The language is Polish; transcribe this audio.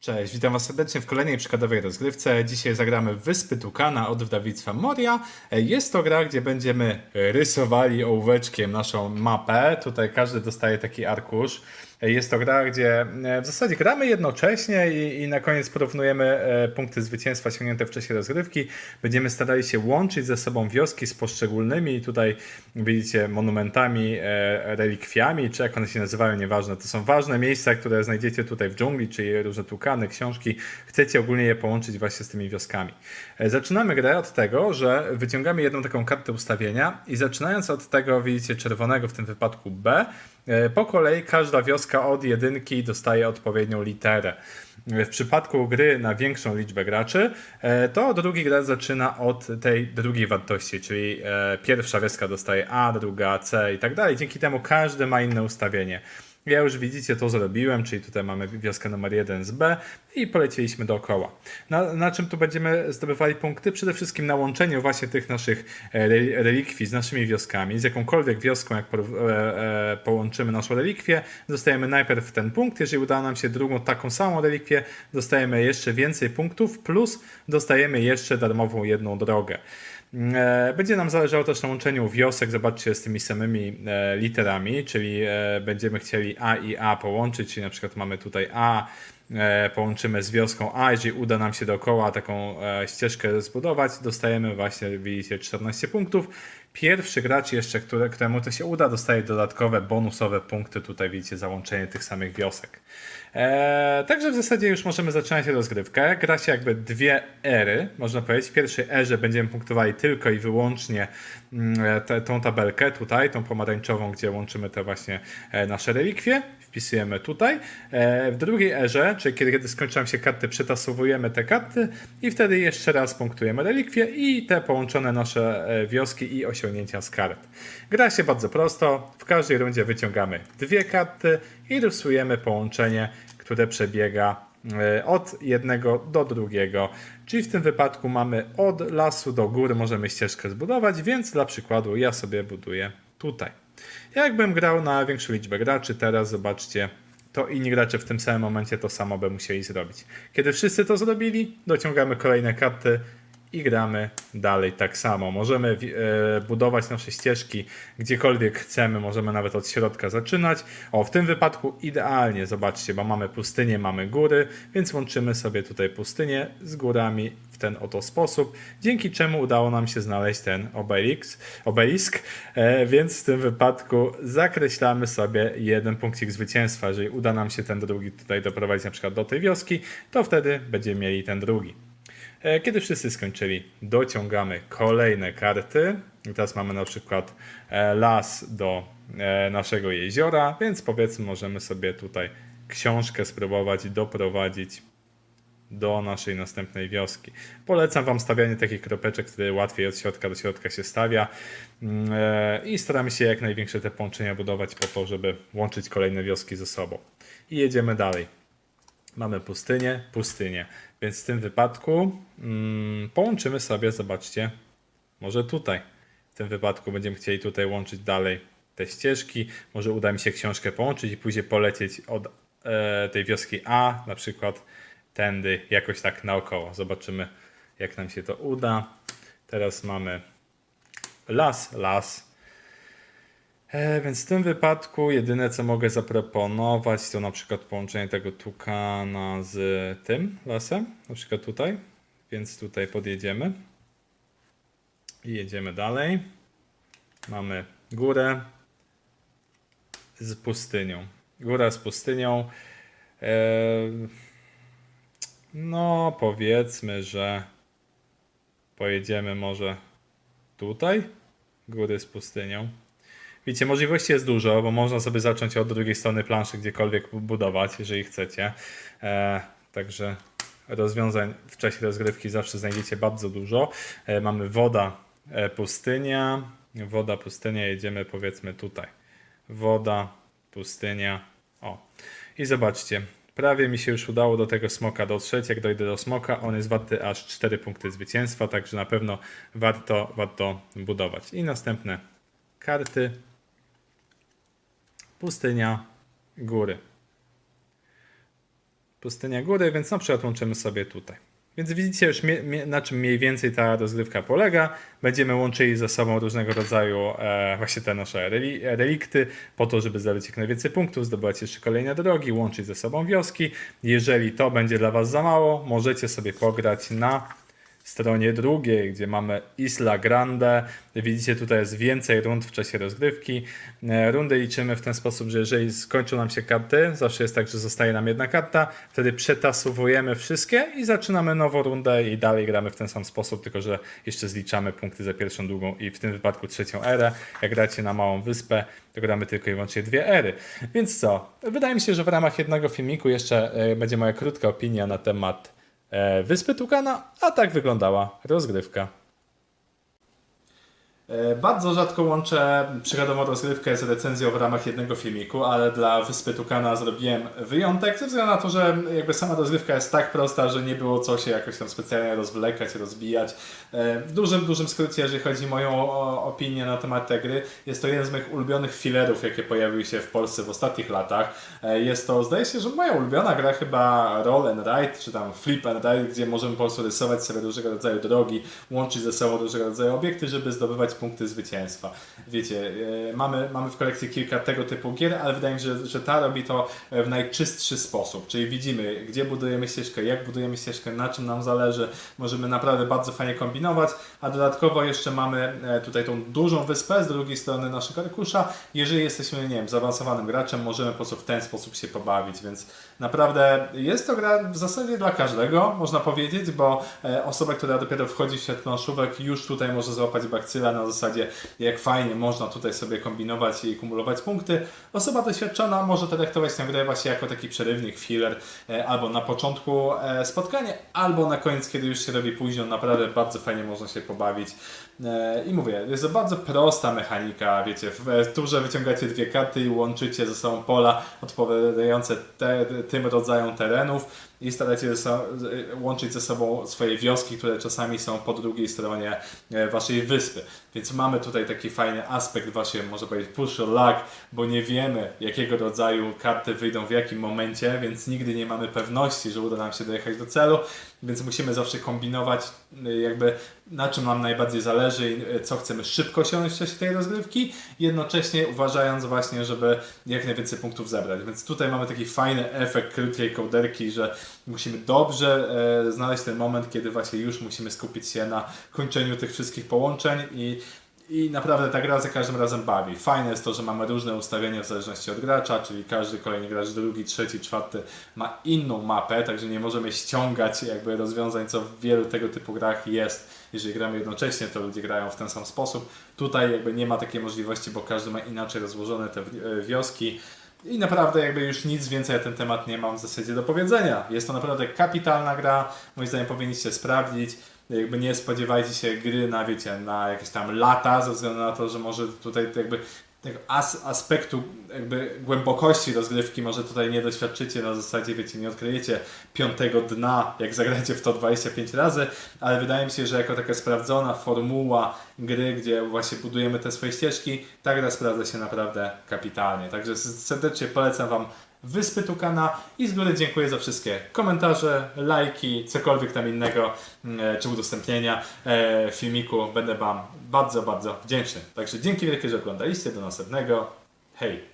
Cześć, witam Was serdecznie w kolejnej przykładowej rozgrywce. Dzisiaj zagramy Wyspy Tukana od wydawnictwa Moria. Jest to gra, gdzie będziemy rysowali ołóweczkiem naszą mapę. Tutaj każdy dostaje taki arkusz. Jest to gra, gdzie e, w zasadzie gramy jednocześnie i, i na koniec porównujemy e, punkty zwycięstwa osiągnięte w czasie rozgrywki. Będziemy starali się łączyć ze sobą wioski z poszczególnymi tutaj widzicie monumentami, e, relikwiami, czy jak one się nazywają, nieważne. To są ważne miejsca, które znajdziecie tutaj w dżungli, czyli różne tukany, książki. Chcecie ogólnie je połączyć właśnie z tymi wioskami. Zaczynamy grę od tego, że wyciągamy jedną taką kartę ustawienia i zaczynając od tego, widzicie czerwonego w tym wypadku B, Po kolei każda wioska od jedynki dostaje odpowiednią literę. E, W przypadku gry na większą liczbę graczy, e, to drugi gracz zaczyna od tej drugiej wartości, czyli e, pierwsza wioska dostaje A, druga C i tak dalej. Dzięki temu każdy ma inne ustawienie. Ja już widzicie, to zrobiłem, czyli tutaj mamy wioskę numer 1 z B i polecieliśmy dookoła. Na, na czym tu będziemy zdobywali punkty? Przede wszystkim na łączeniu właśnie tych naszych e, re- relikwii z naszymi wioskami. Z jakąkolwiek wioską, jak porów- e, e, połączymy naszą relikwię, dostajemy najpierw ten punkt. Jeżeli uda nam się drugą taką samą relikwię, dostajemy jeszcze więcej punktów, plus dostajemy jeszcze darmową jedną drogę. E, Będzie nam zależało też na łączeniu wiosek, zobaczcie, z tymi samymi e, literami, czyli e, będziemy chcieli A i A połączyć, czyli na przykład mamy tutaj A, połączymy z wioską A, jeżeli uda nam się dookoła taką ścieżkę zbudować, dostajemy właśnie, widzicie, 14 punktów. Pierwszy gracz jeszcze, które, któremu to się uda, dostaje dodatkowe, bonusowe punkty, tutaj widzicie załączenie tych samych wiosek. E, także w zasadzie już możemy zaczynać rozgrywkę. Gra się jakby dwie ery, można powiedzieć. W pierwszej erze będziemy punktowali tylko i wyłącznie mm, e, te, tą tabelkę tutaj, tą pomarańczową, gdzie łączymy te właśnie e, nasze relikwie. Wpisujemy tutaj. E, w drugiej erze, czyli kiedy, kiedy skończą się karty, przetasowujemy te karty i wtedy jeszcze raz punktujemy relikwie i te połączone nasze wioski i osiągnięcia z kart. Gra się bardzo prosto. W każdej rundzie wyciągamy dwie karty i rysujemy połączenie, które przebiega e, od jednego do drugiego. Czyli w tym wypadku mamy od lasu do góry możemy ścieżkę zbudować, więc dla przykładu ja sobie buduję tutaj. Jakbym grał na większą liczbę graczy, teraz zobaczcie, to inni gracze w tym samym momencie to samo by musieli zrobić. Kiedy wszyscy to zrobili, dociągamy kolejne karty i gramy dalej tak samo. Możemy e, budować nasze ścieżki gdziekolwiek chcemy, możemy nawet od środka zaczynać. O, w tym wypadku idealnie, zobaczcie, bo mamy pustynię, mamy góry, więc łączymy sobie tutaj pustynię z górami w ten oto sposób, dzięki czemu udało nam się znaleźć ten obelisk, obelisk e, więc w tym wypadku zakreślamy sobie jeden punkcik zwycięstwa. Jeżeli uda nam się ten drugi tutaj doprowadzić na przykład do tej wioski, to wtedy będziemy mieli ten drugi. E, Kiedy wszyscy skończyli, dociągamy kolejne karty. I teraz mamy na przykład e, las do e, naszego jeziora, więc powiedzmy, możemy sobie tutaj książkę spróbować doprowadzić do naszej następnej wioski. Polecam Wam stawianie takich kropeczek, które łatwiej od środka do środka się stawia Mm, i staramy się jak największe te połączenia budować po to, żeby łączyć kolejne wioski ze sobą. I jedziemy dalej. Mamy pustynię, pustynię. Więc w tym wypadku mm, połączymy sobie, zobaczcie, może tutaj. W tym wypadku będziemy chcieli tutaj łączyć dalej te ścieżki. Może uda mi się książkę połączyć i później polecieć od e, tej wioski A, na przykład tędy, jakoś tak naokoło. Zobaczymy, jak nam się to uda. Teraz mamy las, las. E, więc w tym wypadku jedyne co mogę zaproponować to na przykład połączenie tego tukana z tym lasem, na przykład tutaj. Więc tutaj podjedziemy i jedziemy dalej. Mamy górę z pustynią. Góra z pustynią. E, no, powiedzmy, że pojedziemy może tutaj. Góry z pustynią. Widzicie, możliwości jest dużo, bo można sobie zacząć od drugiej strony planszy gdziekolwiek budować, jeżeli chcecie. E, także rozwiązań w czasie rozgrywki zawsze znajdziecie bardzo dużo. E, mamy woda, e, pustynia. Woda, pustynia, jedziemy powiedzmy tutaj. Woda, pustynia. O. I zobaczcie, prawie mi się już udało do tego smoka dotrzeć. Jak dojdę do smoka, on jest warty aż 4 punkty zwycięstwa, także na pewno warto, warto budować. I następne karty. Pustynia, góry. pustynia góry, więc na przykład łączymy sobie tutaj. Więc widzicie już na czym mniej więcej ta rozgrywka polega. Będziemy łączyli ze sobą różnego rodzaju e, właśnie te nasze reli- relikty po to, żeby zdobyć jak najwięcej punktów, zdobywać jeszcze kolejne drogi, łączyć ze sobą wioski. Jeżeli to będzie dla Was za mało, możecie sobie pograć na stronie drugiej, gdzie mamy Isla Grande. Widzicie, tutaj jest więcej rund w czasie rozgrywki. E, Rundy liczymy w ten sposób, że jeżeli skończą nam się karty, zawsze jest tak, że zostaje nam jedna karta, wtedy przetasowujemy wszystkie i zaczynamy nową rundę i dalej gramy w ten sam sposób, tylko że jeszcze zliczamy punkty za pierwszą, drugą i w tym wypadku trzecią erę. Jak gracie na małą wyspę, to gramy tylko i wyłącznie dwie ery. Więc co? Wydaje mi się, że w ramach jednego filmiku jeszcze e, będzie moja krótka opinia na temat Wyspy Tukana, a tak wyglądała rozgrywka. E, Bardzo rzadko łączę przygodową rozgrywkę z recenzją w ramach jednego filmiku, ale dla Wyspy Tukana zrobiłem wyjątek ze względu na to, że jakby sama rozgrywka jest tak prosta, że nie było co się jakoś tam specjalnie rozwlekać, rozbijać. E, W dużym, dużym skrócie, jeżeli chodzi o moją opinię na temat tej gry, jest to jeden z moich ulubionych filerów, jakie pojawiły się w Polsce w ostatnich latach. E, Jest to, zdaje się, że moja ulubiona gra chyba Roll and Ride, czy tam Flip and Ride, gdzie możemy po prostu rysować sobie różnego rodzaju drogi, łączyć ze sobą różnego rodzaju obiekty, żeby zdobywać punkty zwycięstwa. Wiecie, e, mamy, mamy w kolekcji kilka tego typu gier, ale wydaje mi się, że, że ta robi to w najczystszy sposób, czyli widzimy, gdzie budujemy ścieżkę, jak budujemy ścieżkę, na czym nam zależy, możemy naprawdę bardzo fajnie kombinować, a dodatkowo jeszcze mamy e, tutaj tą dużą wyspę z drugiej strony naszego arkusza. Jeżeli jesteśmy, nie wiem, zaawansowanym graczem, możemy po prostu w ten sposób się pobawić, więc naprawdę jest to gra w zasadzie dla każdego, można powiedzieć, bo e, osoba, która dopiero wchodzi w świat planszówek już tutaj może złapać bakcyla na zasadzie jak fajnie można tutaj sobie kombinować i kumulować punkty. Osoba doświadczona może traktować tę grę właśnie jako taki przerywnik, filler, e, albo na początku e, spotkania, albo na koniec, kiedy już się robi późno, naprawdę bardzo fajnie można się pobawić. E, I mówię, jest to bardzo prosta mechanika, wiecie, w turze wyciągacie dwie karty i łączycie ze sobą pola odpowiadające te, tym rodzajom terenów i ze so, łączyć ze sobą swoje wioski, które czasami są po drugiej stronie e, waszej wyspy. Więc mamy tutaj taki fajny aspekt właśnie, może powiedzieć push or luck, bo nie wiemy jakiego rodzaju karty wyjdą w jakim momencie, więc nigdy nie mamy pewności, że uda nam się dojechać do celu, więc musimy zawsze kombinować y, jakby na czym nam najbardziej zależy i y, co chcemy szybko osiągnąć w czasie tej rozgrywki, jednocześnie uważając właśnie, żeby jak najwięcej punktów zebrać. Więc tutaj mamy taki fajny efekt krótkiej kołderki, że musimy dobrze e, znaleźć ten moment, kiedy właśnie już musimy skupić się na kończeniu tych wszystkich połączeń i i naprawdę ta gra za każdym razem bawi. Fajne jest to, że mamy różne ustawienia w zależności od gracza, czyli każdy kolejny gracz, drugi, trzeci, czwarty ma inną mapę, także nie możemy ściągać jakby rozwiązań, co w wielu tego typu grach jest. Jeżeli gramy jednocześnie, to ludzie grają w ten sam sposób. Tutaj jakby nie ma takiej możliwości, bo każdy ma inaczej rozłożone te e, wioski. I naprawdę jakby już nic więcej na ten temat nie mam w zasadzie do powiedzenia. Jest to naprawdę kapitalna gra, moim zdaniem powinniście sprawdzić. Jakby nie spodziewajcie się gry na, wiecie, na jakieś tam lata, ze względu na to, że może tutaj jakby tego as, aspektu jakby głębokości rozgrywki może tutaj nie doświadczycie na zasadzie, wiecie, nie odkryjecie piątego dna, jak zagracie w to 25 razy, ale wydaje mi się, że jako taka sprawdzona formuła gry, gdzie właśnie budujemy te swoje ścieżki, ta gra sprawdza się naprawdę kapitalnie. Także serdecznie polecam Wam Wyspy Tukana i z góry dziękuję za wszystkie komentarze, lajki, cokolwiek tam innego, mm, czy udostępnienia e, filmiku. Będę Wam bardzo, bardzo wdzięczny. Także dzięki wielkie, że oglądaliście. Do następnego. Hej!